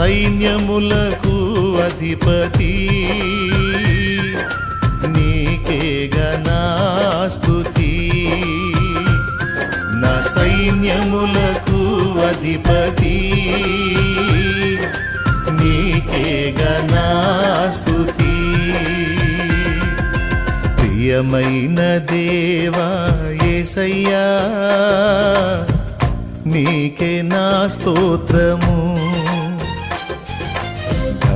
సైన్యములకు అధిపతి. నీకే గణాస్తుతి నా సైన్యములకు అధిపతి. నీకే గణాస్తుతి ప్రియమైన దేవా యేసయ్యా నీకే నా స్తోత్రము.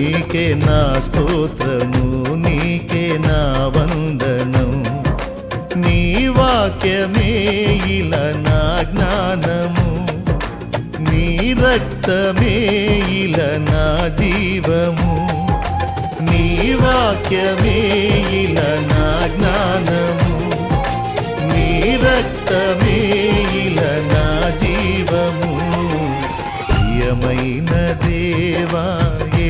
నీకే నా స్తోత్రము నీకే నా వందనం నీ వాక్యమే ఇలా నా జ్ఞానము. నీ రక్తమే ఇలా నా జీవము. నీ వాక్యమే ఇలా నా జ్ఞానము. నీ రక్తమే ఇలా నా జీవము. ప్రియమైన దేవా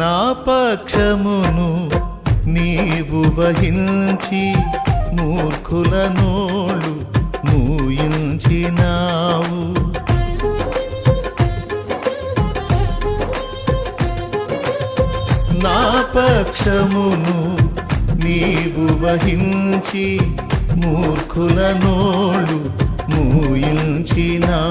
నా పక్షమును నీవు వహించి మూర్ఖుల నోళ్ళు మూయించినావు. నా పక్షమును నీవు వహించి మూర్ఖుల నోళ్ళు మూయించినావు.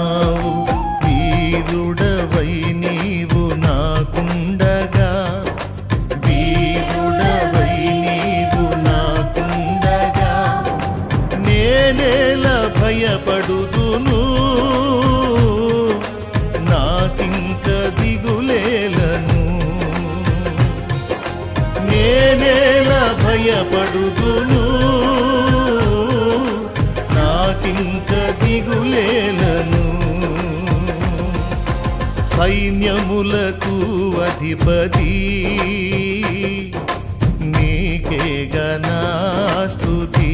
భయపడుదును నాకింక దిగులేలను. నేనేల భయపడుదును నాకింక దిగులేలను. సైన్యములకు అధిపతి నీకే గణాస్తుతి